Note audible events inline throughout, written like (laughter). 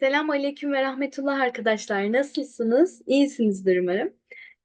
Selamun Aleyküm ve Rahmetullah arkadaşlar. Nasılsınız? İyisinizdir umarım.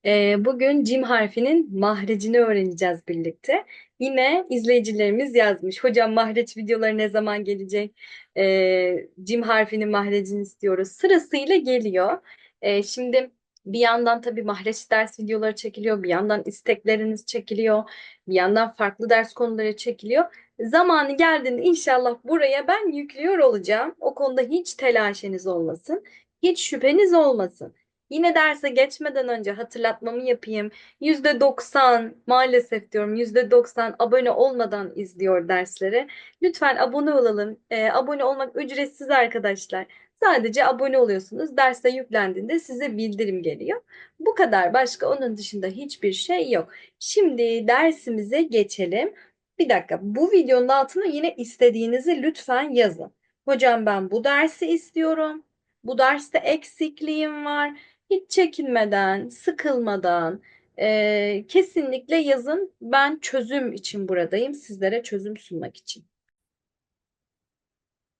Ee, bugün cim harfinin mahrecini öğreneceğiz birlikte. Yine izleyicilerimiz yazmış. Hocam mahreç videoları ne zaman gelecek? Ee, cim harfinin mahrecini istiyoruz. Sırasıyla geliyor. Ee, şimdi bir yandan tabii mahreç ders videoları çekiliyor. Bir yandan istekleriniz çekiliyor. Bir yandan farklı ders konuları çekiliyor. Zamanı geldiğinde inşallah buraya ben yüklüyor olacağım. O konuda hiç telaşeniz olmasın. Hiç şüpheniz olmasın. Yine derse geçmeden önce hatırlatmamı yapayım. %90 maalesef diyorum %90 abone olmadan izliyor dersleri. Lütfen abone olalım. E, abone olmak ücretsiz arkadaşlar. Sadece abone oluyorsunuz. Derste yüklendiğinde size bildirim geliyor. Bu kadar. Başka onun dışında hiçbir şey yok. Şimdi dersimize geçelim. Bir dakika. Bu videonun altına yine istediğinizi lütfen yazın. Hocam ben bu dersi istiyorum. Bu derste eksikliğim var. Hiç çekinmeden, sıkılmadan e, kesinlikle yazın. Ben çözüm için buradayım. Sizlere çözüm sunmak için.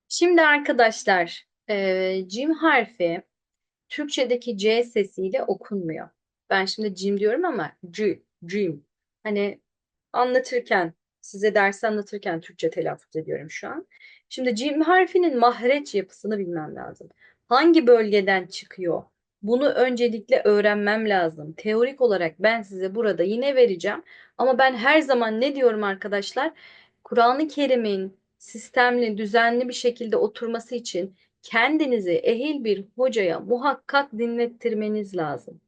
Şimdi arkadaşlar, e, cim harfi Türkçedeki C sesiyle okunmuyor. Ben şimdi cim diyorum ama c, cim. Hani anlatırken, size dersi anlatırken Türkçe telaffuz ediyorum şu an. Şimdi cim harfinin mahreç yapısını bilmem lazım. Hangi bölgeden çıkıyor? Bunu öncelikle öğrenmem lazım. Teorik olarak ben size burada yine vereceğim. Ama ben her zaman ne diyorum arkadaşlar? Kur'an-ı Kerim'in sistemli, düzenli bir şekilde oturması için kendinizi ehil bir hocaya muhakkak dinlettirmeniz lazım.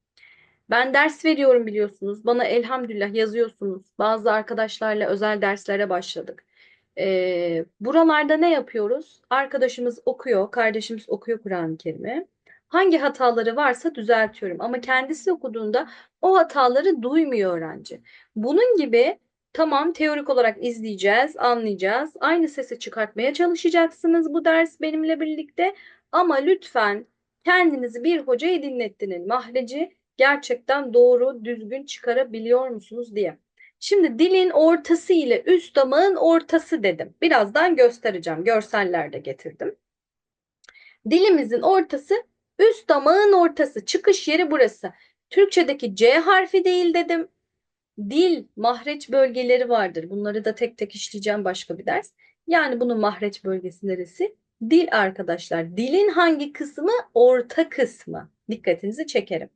Ben ders veriyorum biliyorsunuz. Bana elhamdülillah yazıyorsunuz. Bazı arkadaşlarla özel derslere başladık. Ee, buralarda ne yapıyoruz? Arkadaşımız okuyor, kardeşimiz okuyor Kur'an-ı Kerim'i. Hangi hataları varsa düzeltiyorum. Ama kendisi okuduğunda o hataları duymuyor öğrenci. Bunun gibi tamam teorik olarak izleyeceğiz, anlayacağız. Aynı sesi çıkartmaya çalışacaksınız bu ders benimle birlikte. Ama lütfen kendinizi bir hocaya dinlettinin. Mahreci gerçekten doğru, düzgün çıkarabiliyor musunuz diye. Şimdi dilin ortası ile üst damağın ortası dedim. Birazdan göstereceğim. Görseller de getirdim. Dilimizin ortası üst damağın ortası. Çıkış yeri burası. Türkçedeki C harfi değil dedim. Dil, mahreç bölgeleri vardır. Bunları da tek tek işleyeceğim başka bir ders. Yani bunun mahreç bölgesi neresi? Dil arkadaşlar. Dilin hangi kısmı? Orta kısmı. Dikkatinizi çekerim.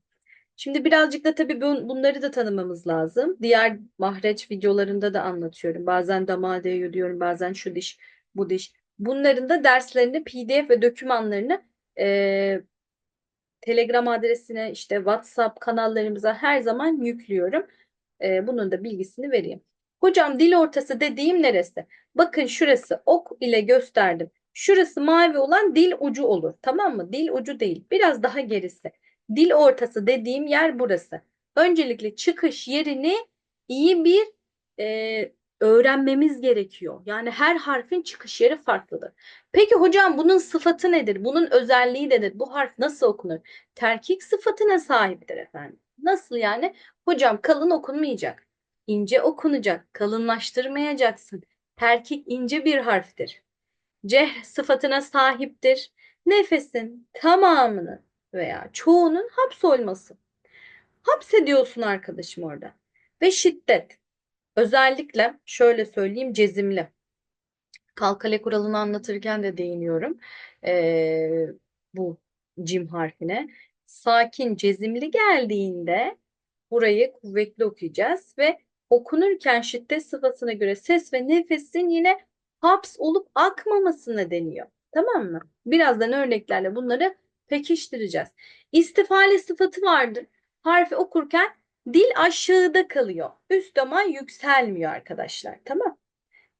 Şimdi birazcık da tabii bunları da tanımamız lazım. Diğer mahreç videolarında da anlatıyorum. Bazen damağa değiyor diyorum, bazen şu diş, bu diş. Bunların da derslerini PDF ve dokümanlarını e, Telegram adresine, işte WhatsApp kanallarımıza her zaman yüklüyorum. E, bunun da bilgisini vereyim. Hocam dil ortası dediğim neresi? Bakın şurası ok ile gösterdim. Şurası mavi olan dil ucu olur. Tamam mı? Dil ucu değil. Biraz daha gerisi. Dil ortası dediğim yer burası. Öncelikle çıkış yerini iyi bir e, öğrenmemiz gerekiyor. Yani her harfin çıkış yeri farklıdır. Peki hocam bunun sıfatı nedir? Bunun özelliği nedir? Bu harf nasıl okunur? Terkik sıfatına sahiptir efendim. Nasıl yani? Hocam kalın okunmayacak. İnce okunacak. Kalınlaştırmayacaksın. Terkik ince bir harftir. Ceh sıfatına sahiptir. Nefesin tamamını veya çoğunun hapsolması. Hapsediyorsun arkadaşım orada. Ve şiddet. Özellikle şöyle söyleyeyim cezimli. Kalkale kuralını anlatırken de değiniyorum. Ee, bu cim harfine. Sakin cezimli geldiğinde burayı kuvvetli okuyacağız ve okunurken şiddet sıfatına göre ses ve nefesin yine haps olup akmamasına deniyor. Tamam mı? Birazdan örneklerle bunları pekiştireceğiz. İstifale sıfatı vardır. Harfi okurken dil aşağıda kalıyor. Üst dama yükselmiyor arkadaşlar. Tamam.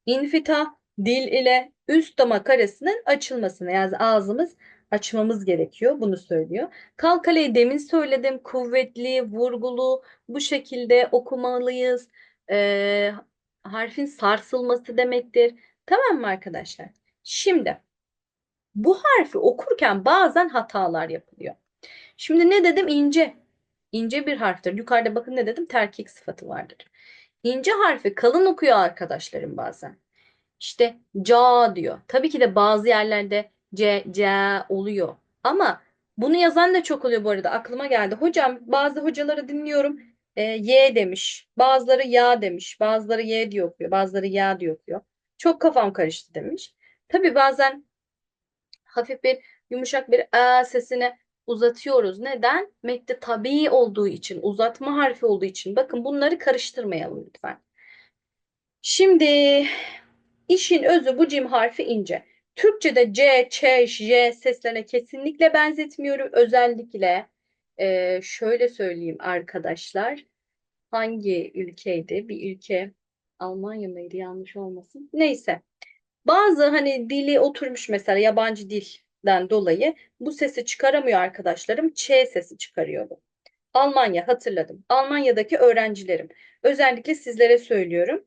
İnfita dil ile üst damak arasının açılmasına yani ağzımız açmamız gerekiyor. Bunu söylüyor. Kalkaleyi demin söyledim. Kuvvetli, vurgulu bu şekilde okumalıyız. Ee, harfin sarsılması demektir. Tamam mı arkadaşlar? Şimdi bu harfi okurken bazen hatalar yapılıyor. Şimdi ne dedim? İnce. İnce bir harftir. Yukarıda bakın ne dedim? Terkik sıfatı vardır. İnce harfi kalın okuyor arkadaşlarım bazen. İşte ca diyor. Tabii ki de bazı yerlerde C, C oluyor. Ama bunu yazan da çok oluyor bu arada. Aklıma geldi. Hocam bazı hocaları dinliyorum. E, Y demiş. Bazıları ya demiş. Bazıları Y diye okuyor. Bazıları ya diye okuyor. Çok kafam karıştı demiş. Tabii bazen hafif bir yumuşak bir a sesini uzatıyoruz. Neden? Mekte tabii olduğu için, uzatma harfi olduğu için. Bakın bunları karıştırmayalım lütfen. Şimdi işin özü bu cim harfi ince. Türkçe'de C, Ç, J seslerine kesinlikle benzetmiyorum. Özellikle e, şöyle söyleyeyim arkadaşlar. Hangi ülkeydi? Bir ülke Almanya mıydı? Yanlış olmasın. Neyse. Bazı hani dili oturmuş mesela yabancı dilden dolayı bu sesi çıkaramıyor arkadaşlarım. Ç sesi çıkarıyordu. Almanya hatırladım. Almanya'daki öğrencilerim. Özellikle sizlere söylüyorum.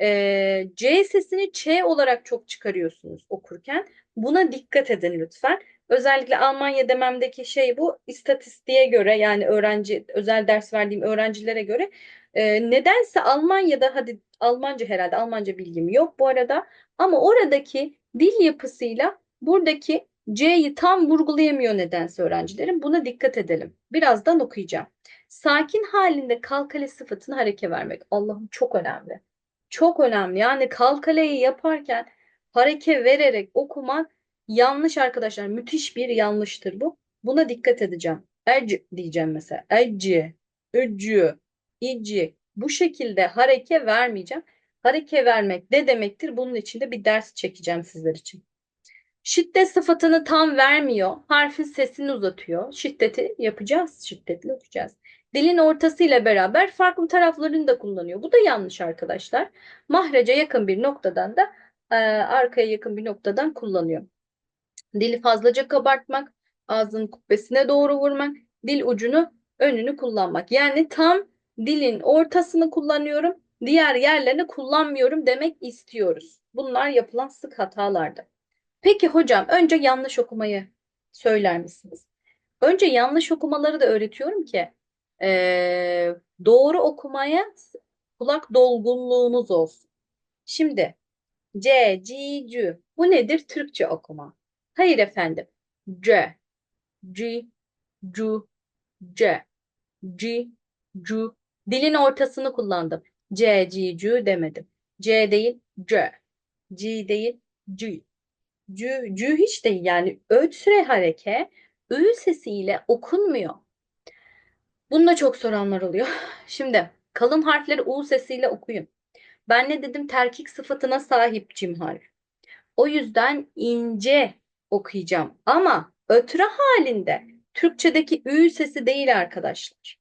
Ee, C sesini Ç olarak çok çıkarıyorsunuz okurken. Buna dikkat edin lütfen. Özellikle Almanya dememdeki şey bu. İstatistiğe göre yani öğrenci özel ders verdiğim öğrencilere göre e, nedense Almanya'da hadi Almanca herhalde Almanca bilgim yok bu arada ama oradaki dil yapısıyla buradaki C'yi tam vurgulayamıyor nedense öğrencilerim. Buna dikkat edelim. Birazdan okuyacağım. Sakin halinde kalkale sıfatını hareke vermek. Allah'ım çok önemli. Çok önemli. Yani kalkaleyi yaparken hareke vererek okuman yanlış arkadaşlar. Müthiş bir yanlıştır bu. Buna dikkat edeceğim. Ec diyeceğim mesela. Eci, öcü, ici. Bu şekilde hareke vermeyeceğim. Hareke vermek ne demektir? Bunun için de bir ders çekeceğim sizler için. Şiddet sıfatını tam vermiyor. Harfin sesini uzatıyor. Şiddeti yapacağız. Şiddetli okuyacağız. Dilin ortasıyla beraber farklı taraflarını da kullanıyor. Bu da yanlış arkadaşlar. Mahreca yakın bir noktadan da e, arkaya yakın bir noktadan kullanıyor. Dili fazlaca kabartmak, ağzın kubbesine doğru vurmak, dil ucunu önünü kullanmak. Yani tam dilin ortasını kullanıyorum, diğer yerlerini kullanmıyorum demek istiyoruz. Bunlar yapılan sık hatalardı. Peki hocam önce yanlış okumayı söyler misiniz? Önce yanlış okumaları da öğretiyorum ki e, doğru okumaya kulak dolgunluğunuz olsun. Şimdi C, C, C. Bu nedir? Türkçe okuma. Hayır efendim. C, C, C, C, C, C. Dilin ortasını kullandım. C, C, C demedim. C değil, C. C değil, C. C, C hiç değil yani ötre hareke ü sesiyle okunmuyor. Bunu çok soranlar oluyor. (laughs) Şimdi kalın harfleri U sesiyle okuyun. Ben ne dedim? Terkik sıfatına sahip cim harf. O yüzden ince okuyacağım. Ama ötre halinde Türkçedeki ü sesi değil arkadaşlar.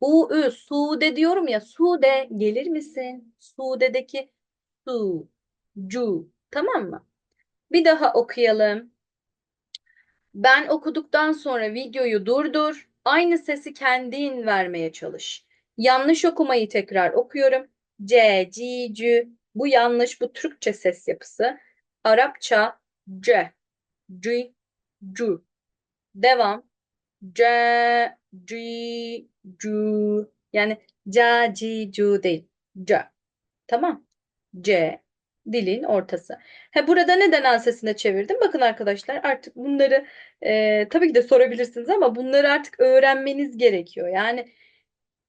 U, ü, sude diyorum ya. Sude gelir misin? Sude'deki su, cu. Tamam mı? Bir daha okuyalım. Ben okuduktan sonra videoyu durdur. Aynı sesi kendin vermeye çalış. Yanlış okumayı tekrar okuyorum. C, C, C. Bu yanlış. Bu Türkçe ses yapısı. Arapça C, C, C. Devam. C, C, C. Yani C, C, C değil. C. Tamam. C. Dilin ortası. He, burada neden A sesine çevirdim? Bakın arkadaşlar artık bunları e, tabii ki de sorabilirsiniz ama bunları artık öğrenmeniz gerekiyor. Yani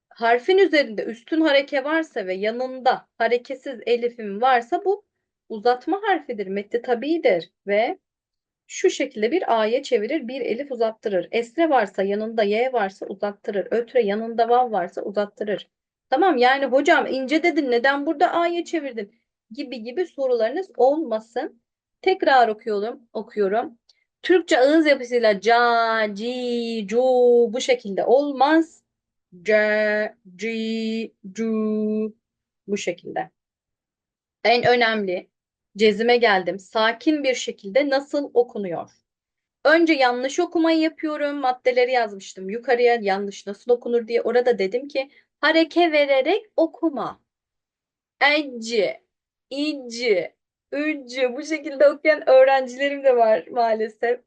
harfin üzerinde üstün hareke varsa ve yanında hareketsiz elifim varsa bu uzatma harfidir. Mette tabidir ve şu şekilde bir A'ya çevirir, bir elif uzattırır. Esre varsa yanında Y varsa uzattırır. Ötre yanında vav varsa uzattırır. Tamam yani hocam ince dedin neden burada A'ya çevirdin? Gibi gibi sorularınız olmasın. Tekrar okuyorum. okuyorum. Türkçe ağız yapısıyla ca, ci, cu bu şekilde olmaz. C, ci, cu bu şekilde. En önemli cezime geldim. Sakin bir şekilde nasıl okunuyor? Önce yanlış okumayı yapıyorum. Maddeleri yazmıştım yukarıya yanlış nasıl okunur diye. Orada dedim ki hareke vererek okuma. Eci, ici, ücü bu şekilde okuyan öğrencilerim de var maalesef.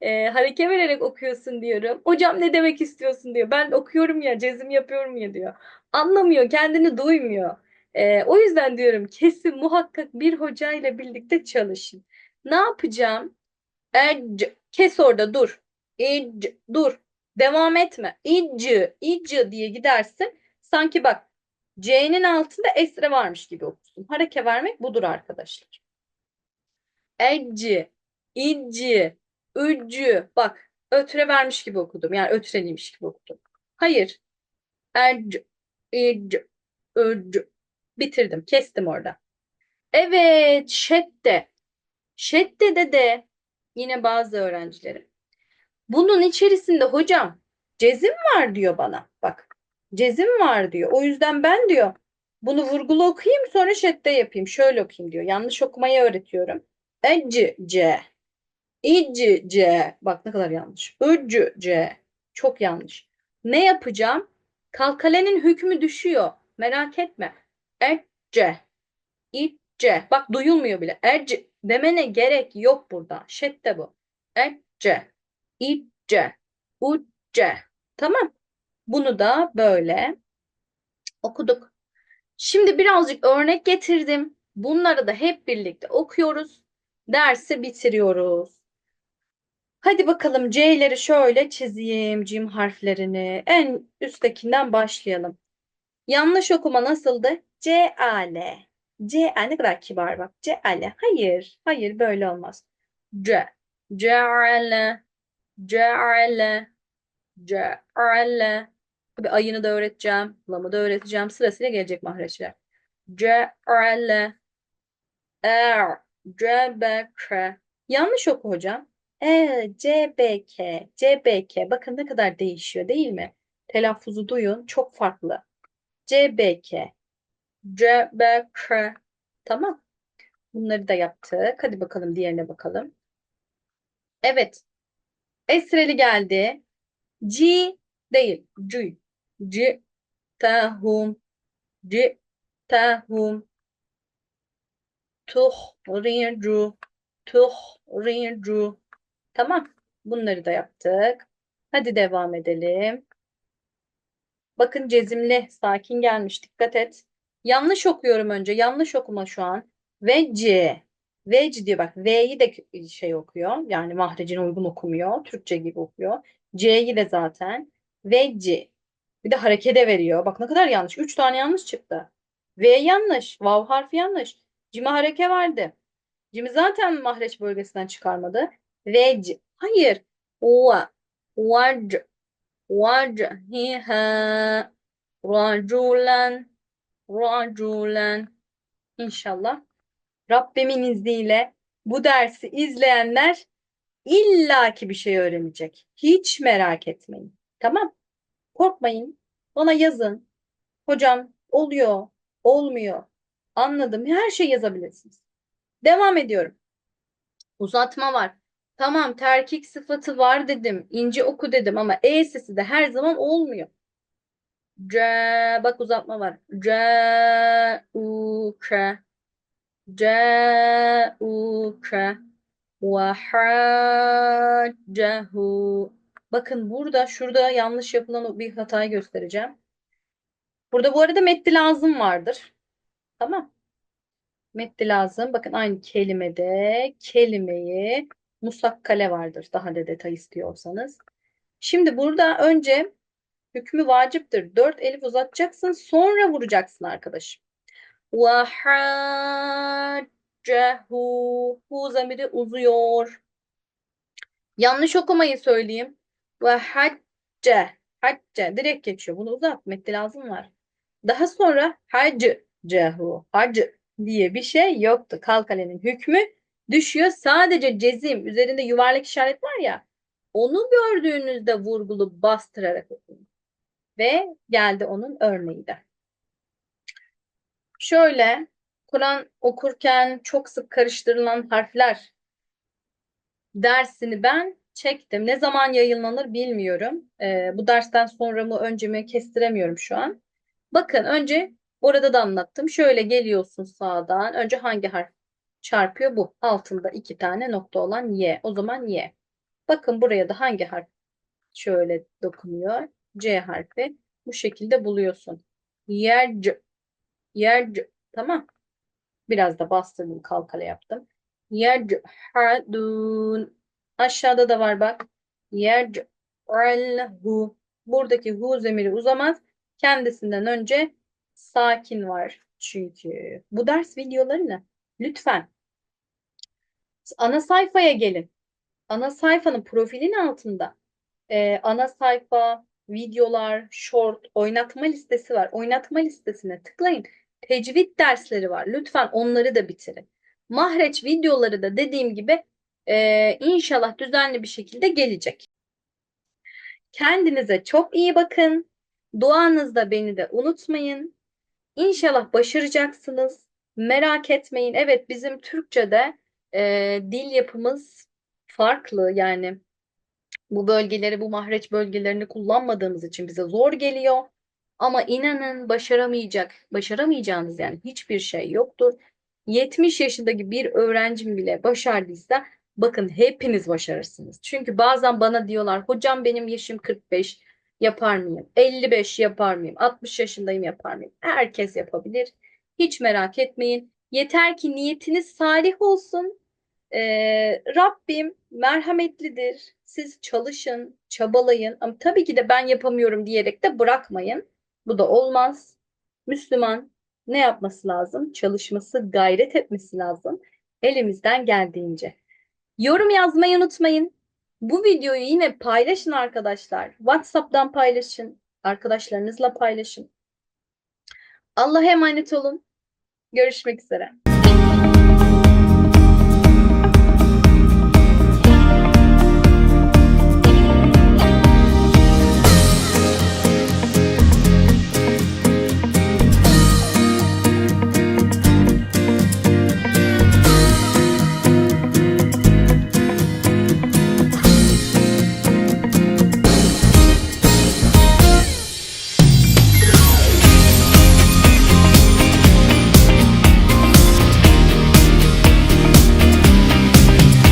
Ee, hareke vererek okuyorsun diyorum. Hocam ne demek istiyorsun diyor. Ben okuyorum ya, cezim yapıyorum ya diyor. Anlamıyor, kendini duymuyor. Ee, o yüzden diyorum kesin muhakkak bir hocayla birlikte çalışın. Ne yapacağım? Ec. Kes orada dur. İc. Dur. Devam etme. İc. İc diye gidersin. Sanki bak C'nin altında esre varmış gibi okursun. Hareke vermek budur arkadaşlar. Ecci, İcci, Üccü. Bak ötre vermiş gibi okudum. Yani ötreliymiş gibi okudum. Hayır. Ec, İc, Üccü. Bitirdim. Kestim orada. Evet. Şedde. Şedde'de de yine bazı öğrencilerim. Bunun içerisinde hocam cezim var diyor bana. Bak cezim var diyor. O yüzden ben diyor bunu vurgulu okuyayım sonra şedde yapayım. Şöyle okuyayım diyor. Yanlış okumayı öğretiyorum. Ecc, C. İcc, C. Bak ne kadar yanlış. Üccü, C. Çok yanlış. Ne yapacağım? Kalkalenin hükmü düşüyor. Merak etme. Ecce. İcce. Bak duyulmuyor bile. Ecce. Demene gerek yok burada. Şedde bu. Ecce. İcce. Ucce. Tamam. Bunu da böyle okuduk. Şimdi birazcık örnek getirdim. Bunları da hep birlikte okuyoruz. Dersi bitiriyoruz. Hadi bakalım C'leri şöyle çizeyim. Cim harflerini. En üsttekinden başlayalım. Yanlış okuma nasıldı? C-A-L. C-A ne kadar kibar bak. C-A-L. Hayır. Hayır böyle olmaz. C. C-A-L. C-A-L. C-A-L. Tabii ayını da öğreteceğim. Lamı da öğreteceğim. Sırasıyla gelecek mahreçler. C-A-L. Er. C-B-K. Yanlış oku hocam. E, C, B, K, C, B, K. Bakın ne kadar değişiyor değil mi? Telaffuzu duyun. Çok farklı. C, B, K. C, B, K. Tamam. Bunları da yaptık. Hadi bakalım diğerine bakalım. Evet. Esreli geldi. C değil. C. C. Tahum. C. Tahum. Tuhricu. Tuhricu. Tamam. Bunları da yaptık. Hadi devam edelim. Bakın cezimli, sakin gelmiş. Dikkat et. Yanlış okuyorum önce. Yanlış okuma şu an. Veci. Veci diyor bak. V'yi de şey okuyor. Yani mahrecine uygun okumuyor. Türkçe gibi okuyor. C'yi de zaten. Veci. Bir de harekete veriyor. Bak ne kadar yanlış. Üç tane yanlış çıktı. V yanlış. Vav harfi yanlış. Cime hareke vardı. Cimi zaten mahreç bölgesinden çıkarmadı. Vec. Hayır. Wa. Vac. Vajhiha. Raculen. Raculen. İnşallah. Rabbimin izniyle bu dersi izleyenler illaki bir şey öğrenecek. Hiç merak etmeyin. Tamam? Korkmayın. Bana yazın. Hocam oluyor, olmuyor. Anladım. Her şey yazabilirsiniz. Devam ediyorum. Uzatma var. Tamam terkik sıfatı var dedim. İnce oku dedim ama e sesi de her zaman olmuyor. C bak uzatma var. C u k C u k ve Bakın burada şurada yanlış yapılan bir hatayı göstereceğim. Burada bu arada metni lazım vardır. Tamam. Metni lazım. Bakın aynı kelimede kelimeyi musakkale vardır. Daha da detay istiyorsanız. Şimdi burada önce hükmü vaciptir. Dört elif uzatacaksın sonra vuracaksın arkadaşım. Vahaccehu. Bu zamiri uzuyor. Yanlış okumayı söyleyeyim ve hacce. Hacce direkt geçiyor. Bunu uzatmak lazım var. Daha sonra hacı cehu hacı diye bir şey yoktu. Kalkalenin hükmü düşüyor. Sadece cezim üzerinde yuvarlak işaret var ya onu gördüğünüzde vurgulu bastırarak okuyun. Ve geldi onun örneği de. Şöyle Kur'an okurken çok sık karıştırılan harfler dersini ben çektim. Ne zaman yayınlanır bilmiyorum. Ee, bu dersten sonra mı önce mi kestiremiyorum şu an. Bakın önce orada da anlattım. Şöyle geliyorsun sağdan. Önce hangi harf çarpıyor? Bu. Altında iki tane nokta olan Y. O zaman Y. Bakın buraya da hangi harf şöyle dokunuyor? C harfi. Bu şekilde buluyorsun. Yerc. Yerc. Tamam. Biraz da bastırdım kalkale yaptım. Yerchadun. Aşağıda da var bak. Yec'alhu. Buradaki hu zemiri uzamaz. Kendisinden önce sakin var çünkü. Bu ders videoları ne? Lütfen. Ana sayfaya gelin. Ana sayfanın profilin altında e, ana sayfa, videolar, short, oynatma listesi var. Oynatma listesine tıklayın. Tecvid dersleri var. Lütfen onları da bitirin. Mahreç videoları da dediğim gibi e, inşallah düzenli bir şekilde gelecek. Kendinize çok iyi bakın. Duanızda beni de unutmayın. İnşallah başaracaksınız. Merak etmeyin. Evet bizim Türkçe'de e, dil yapımız farklı. Yani bu bölgeleri, bu mahreç bölgelerini kullanmadığımız için bize zor geliyor. Ama inanın başaramayacak, başaramayacağınız yani hiçbir şey yoktur. 70 yaşındaki bir öğrencim bile başardıysa bakın hepiniz başarırsınız. Çünkü bazen bana diyorlar hocam benim yaşım 45 yapar mıyım? 55 yapar mıyım? 60 yaşındayım yapar mıyım? Herkes yapabilir. Hiç merak etmeyin. Yeter ki niyetiniz salih olsun. Ee, Rabbim merhametlidir. Siz çalışın, çabalayın. Ama tabii ki de ben yapamıyorum diyerek de bırakmayın. Bu da olmaz. Müslüman ne yapması lazım? Çalışması, gayret etmesi lazım. Elimizden geldiğince. Yorum yazmayı unutmayın. Bu videoyu yine paylaşın arkadaşlar. WhatsApp'tan paylaşın. Arkadaşlarınızla paylaşın. Allah'a emanet olun. Görüşmek üzere.